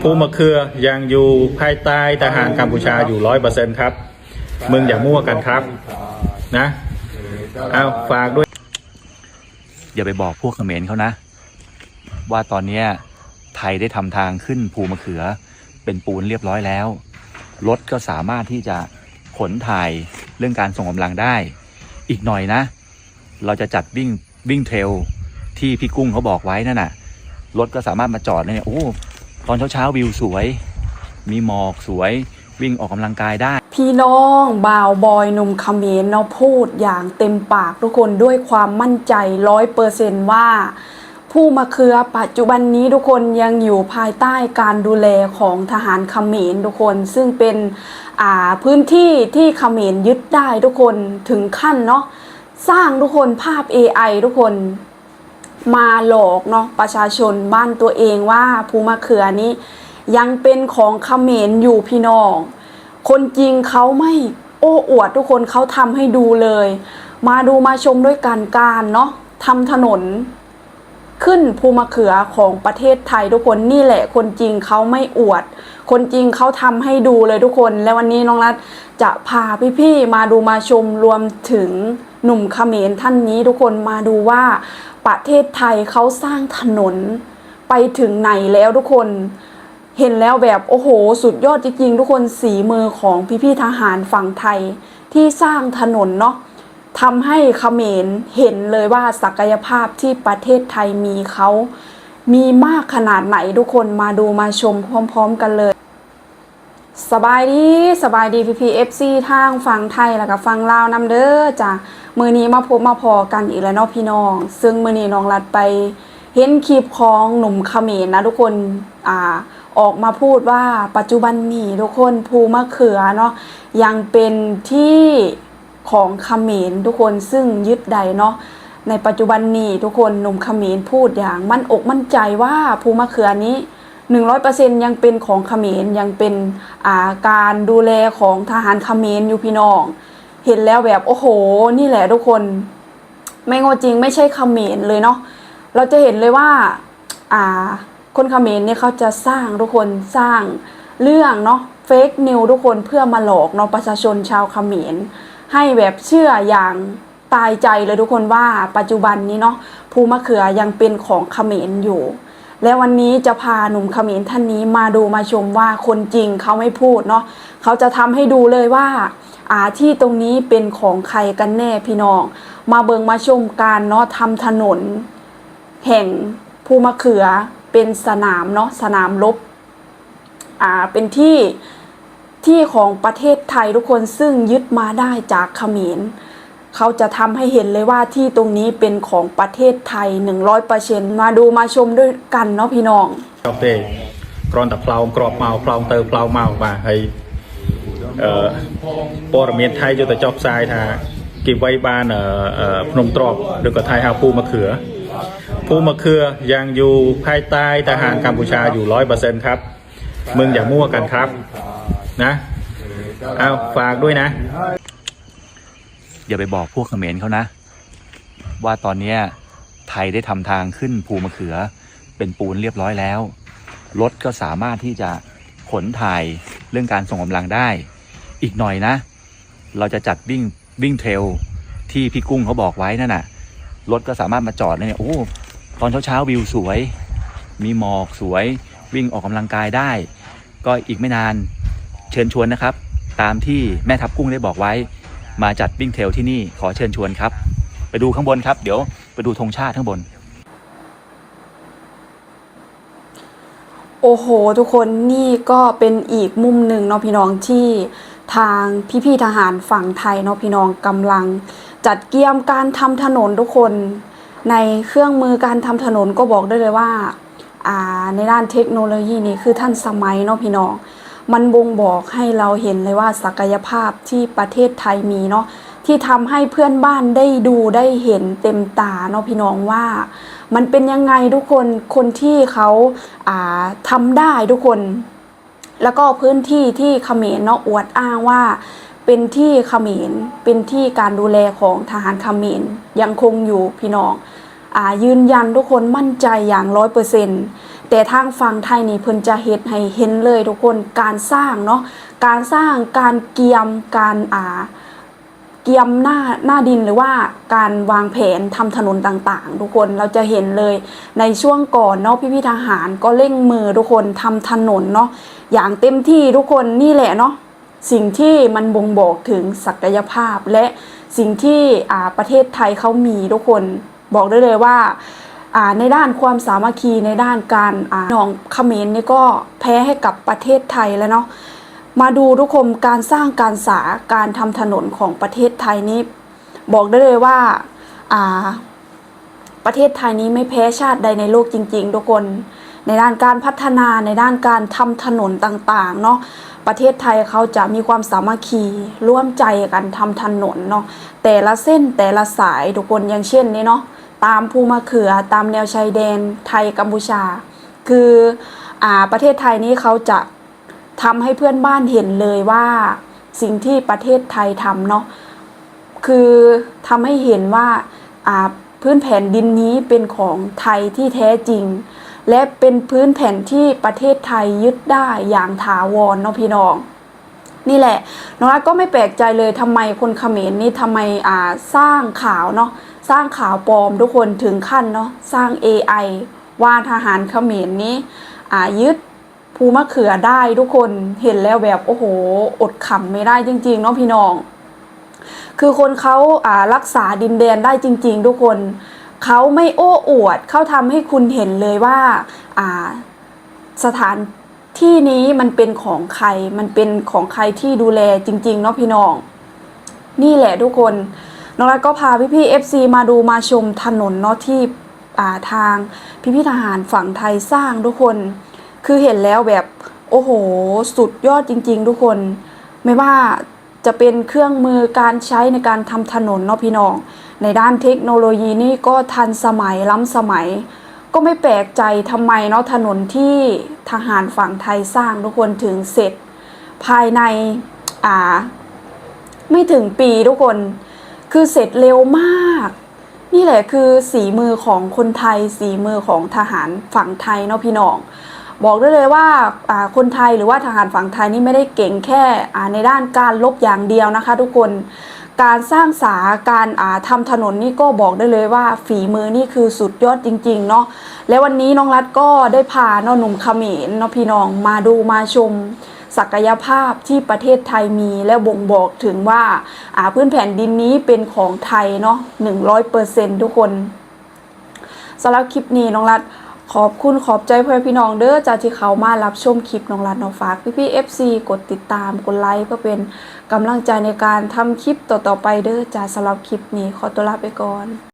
ภูมะเขือยังอยู่ภายใต้ทหารกัมพูชาอยู่ร้อยเปอร์เซ็นครับ มึงอย่ามั่วกันครับ นะเอาฝากด้วย อย่าไปบอกพวกเขมรเขานะ ว่าตอนเนี้ไทยได้ทำทางขึ้นภูมะเขือ เป็นปูนเรียบร้อยแล้ว รถก็สามารถที่จะขนถ่ายเรื่องการส่งกำลังได้ อีกหน่อยนะ เราจะจัดวิ่งวิ่งเทรลที่พี่กุ้งเขาบอกไว้นั่นน่ะ รถก็สามารถมาจอดเลยเนี่ยโอ้ตอนเช้าเช้าวิวสวย มีหมอกสวยวิ่งออกกำลังกายได้ พี่น้องบ่าวบอยหนุ่มเขมรเนาะพูดอย่างเต็มปากทุกคนด้วยความมั่นใจร้อยเปอร์เซนว่า ผู้มาเคือปัจจุบันนี้ทุกคนยังอยู่ภายใต้การดูแลของทหารเขมรทุกคน ซึ่งเป็นอ่าพื้นที่ที่เขมรยึดได้ทุกคนถึงขั้นเนาะสร้างทุกคนภาพ AI ทุกคน มาหลอกเนาะประชาชนบ้านตัวเองว่าภูมะเขือนี้ ยังเป็นของเขมรอยู่พี่น้อง คนจริงเขาไม่โอ้อวดทุกคนเขาทำให้ดูเลย มาดูมาชมด้วยกันการเนาะทำถนนขึ้นภูมะเขือของประเทศไทยทุกคนนี่แหละ คนจริงเขาไม่อวด คนจริงเขาทำให้ดูเลยทุกคน และวันนี้น้องรัฐจะพาพี่ๆมาดูมาชมรวมถึง หนุ่มเขมรท่านนี้ทุกคนมาดูว่าประเทศไทยเขาสร้างถนนไปถึงไหนแล้วทุกคนเห็นแล้วแบบโอ้โห สุดยอดจริงๆทุกคนสีมือของพี่ๆทหารฝั่งไทยที่สร้างถนนเนาะทำให้เขมรเห็นเลยว่าศักยภาพที่ประเทศไทยมีเขามีมากขนาดไหนทุกคนมาดูมาชมพร้อม ๆ กันเลย สบายดีสบายดีพีพีเอฟซีทางฝั่งไทยแล้วก็ฝั่งลาวนำเด้อจ้ะ มือนี้มาพบมาพอกันอีกแล้วเนาะพี่น้อง ซึ่งมือนี้น้องรัดไปเห็นคลิปของหนุ่มเขมรนะทุกคนอ่าออกมาพูดว่าปัจจุบันนี้ทุกคนภูมะเขือเนาะยังเป็นที่ของเขมรทุกคนซึ่งยึดใดเนาะในปัจจุบันนี้ทุกคนหนุ่มเขมรพูดอย่างมั่นอกมั่นใจว่าภูมะเขือนี้หนึ่งร้อยเปอร์เซ็นยังเป็นของเขมรยังเป็นอาการดูแลของทหารเขมรอยู่พี่น้อง เห็นแล้วแบบโอ้โห นี่แหละทุกคน ไม่โง่จริงไม่ใช่เขมรเลยเนาะเราจะเห็นเลยว่า อ่า คนเขมรเนี่ยเขาจะสร้างทุกคนสร้างเรื่องเนาะเฟกนิวทุกคนเพื่อมาหลอกเนาะประชาชนชาวเขมรให้แบบเชื่ออย่างตายใจเลยทุกคนว่าปัจจุบันนี้เนาะภูมะเขือยังเป็นของเขมรอยู่ และวันนี้จะพาหนุ่มเขมรท่านนี้มาดูมาชมว่าคนจริงเขาไม่พูดเนาะเขาจะทำให้ดูเลยว่า อาที่ตรงนี้เป็นของใครกันแน่พี่น้อง มาเบิงมาชมการเนาะทำถนน แห่งภูมะเขือเป็นสนามเนาะสนามรบอ่าเป็นที่ที่ของประเทศไทยทุกคนซึ่งยึดมาได้จากเขมรเขาจะทำให้เห็นเลยว่าที่ตรงนี้เป็นของประเทศไทย 100%มาดูมาชมด้วยกันเนาะพี่น้อง ชอบเตกรอนตะเพลากรอบเมาเพลาเตอเพลาเมามาให้ ព័ត៌មានថៃយកទៅចុះផ្សាយថាគេវាយបានអឺអឺភ្នំទ្របឬក៏ថៃហៅភូមะเขือភូមะเขือยังอยู่ภายใต้ทหารกัมพูชาอยู่ร้อยเปอร์เซ็นครับ มึงอย่ามั่วกันครับ นะเอาฝากด้วยนะ อย่าไปบอกพวกเขมรเขานะ ว่าตอนเนี้ยไทยได้ทำทางขึ้นภูมะเขือ เป็นปูนเรียบร้อยแล้ว รถก็สามารถที่จะขนถ่ายเรื่องการส่งกำลังได้ อีกหน่อยนะ เราจะจัดวิ่งวิ่งเทรลที่พี่กุ้งเขาบอกไว้นั่นน่ะ รถก็สามารถมาจอดเลยเนี่ยโอ้ตอนเช้าเช้าๆวิวสวย มีหมอกสวย วิ่งออกกำลังกายได้ ก็อีกไม่นานเชิญชวนนะครับ ตามที่แม่ทัพกุ้งได้บอกไว้ มาจัดวิ่งเทรลที่นี่ขอเชิญชวนครับ ไปดูข้างบนครับ เดี๋ยวไปดูธงชาติข้างบน โอ้โห ทุกคนนี่ก็เป็นอีกมุมหนึ่งเนาะพี่น้องที่ ทางพี่ๆทหารฝั่งไทยเนาะพี่น้องกำลัง จัดเกียมการทำถนนทุกคน ในเครื่องมือการทำถนนก็บอกได้เลยว่าาในด้านเทคโนโลยีนี่คือท่านสมัยเนาะพี่น้อง มันบ่งบอกให้เราเห็นเลยว่าศักยภาพที่ประเทศไทยมีเนาะที่ทำให้เพื่อนบ้านได้ดูได้เห็นเต็มตาเนาะพี่น้องว่า มันเป็นยังไงทุกคนคนที่เขาาทำได้ทุกคน แล้วก็พื้นที่ที่เขมรเนาะอวดอ้างว่า เป็นที่เขมรเป็นที่การดูแลของทหารเขมรยังคงอยู่พี่น้องอ่ายืนยันทุกคนมั่นใจอย่างร้อยเปอร์เซ็นต์แต่ทางฝั่งไทยนี่เพิ่นจะเฮ็ดให้เห็นเลยทุกคนการสร้างเนาะการสร้างการเกียมการอ่า เกียมหน้าหน้าดินหรือว่าการวางแผนทำถนนต่างๆ ทุกคนเราจะเห็นเลยในช่วงก่อนเนาะพี่พี่ๆทหารก็เร่งมือทุกคนทำถนนเนาะอย่างเต็มที่ทุกคนนี่แหละเนาะสิ่งที่มันบ่งบอกถึงศักยภาพ และสิ่งที่อ่าประเทศไทยเขามีทุกคนบอกได้เลยว่าอ่าในด้านความสามัคคีในด้านการอ่าหนองเขมรนี่ก็แพ้ให้กับประเทศไทยแล้วเนาะ มาดูทุกคนการสร้างการสาการทำถนนของประเทศไทยนี้ บอกได้เลยว่าอาประเทศไทยนี้ไม่แพ้ชาติใดในโลกจริง ๆ ทุกคน ในด้านการพัฒนาในด้านการทำถนนต่างๆเนาะประเทศไทยเขาจะมีความสามัคคีร่วมใจกันทำถนนเนาะแต่ละเส้นแต่ละสายทุกคนอย่างเช่นนี้เนาะตามภูมะเขือตามแนวชายแดนไทยกัมพูชา คืออ่าประเทศไทยนี้เขาจะ ทำให้เพื่อนบ้านเห็นเลยว่าสิ่งที่ประเทศไทยทำเนาะคือทำให้เห็นว่าพื้นแผ่นดินนี้เป็นของไทยที่แท้จริง และเป็นพื้นแผ่นที่ประเทศไทยยึดได้อย่างถาวรเนาะพี่น้อง นี่แหละน้องรัฐก็ไม่แปลกใจเลยทำไมคนเขมรนี่ทำไมอ่าสร้างข่าวเนาะสร้างข่าวปลอมทุกคนถึงขั้นเนาะสร้าง AI ว่าทหารเขมรนี้อ่ายึด ภูมะเขือได้ทุกคนเห็นแล้วแบบโอ้โห อดขำไม่ได้จริง ๆ เนาะพี่น้อง คือคนเขาอ่ารักษาดินแดนได้จริง ๆ ทุกคนเขาไม่โอ้อวดเขาทำให้คุณเห็นเลยว่าอ่าสถานที่นี้มันเป็นของใคร มันเป็นของใครที่ดูแลจริง ๆ เนาะพี่น้อง นี่แหละทุกคน น้องรัฐก็พาพี่ๆ FC มาดูมาชมถนนเนาะที่อ่าทางพี่พี่ทหารฝั่งไทยสร้างทุกคน คือเห็นแล้วแบบโอ้โห สุดยอดจริง ๆ ทุกคน ไม่ว่าจะเป็นเครื่องมือการใช้ในการทำถนนเนาะพี่น้อง ในด้านเทคโนโลยีนี่ก็ทันสมัยล้ำสมัย ก็ไม่แปลกใจทำไมเนาะถนนที่ทหารฝั่งไทยสร้างทุกคนถึงเสร็จ ภายในอ่า ไม่ถึงปีทุกคน คือเสร็จเร็วมาก นี่แหละคือสีมือของคนไทยสีมือของทหารฝั่งไทยเนาะพี่น้อง บอกได้เลยว่าคนไทยหรือว่าทหารฝั่งไทยนี่ไม่ได้เก่งแค่ในด้านการลบอย่างเดียวนะคะ ทุกคนการสร้างสาการาทำถนนนี่ก็บอกได้เลยว่าฝีมือนี่คือสุดยอดจริงๆเนาะและวันนี้น้องรัฐก็ได้พาเนาะหนุ่มเขมรเนาะพี่น้องมาดูมาชมศักยภาพที่ประเทศไทยมีและบ่งบอกถึงว่าาพื้นแผ่นดินนี้เป็นของไทยเนาะหนึ่งร้อยเปอร์เซ็นทุกคนสำหรับคลิปนี้น้องรัฐ ขอบคุณขอบใจเพื่อนพี่น้องเด้อจากที่เขามารับชมคลิปน้องรัดน้องฝากพี่พี่เอฟซีกดติดตามกดไลค์เพื่อเป็นกำลังใจในการทำคลิปต่อๆไปเด้อจากสำหรับคลิปนี้ขอตัวลาไปก่อน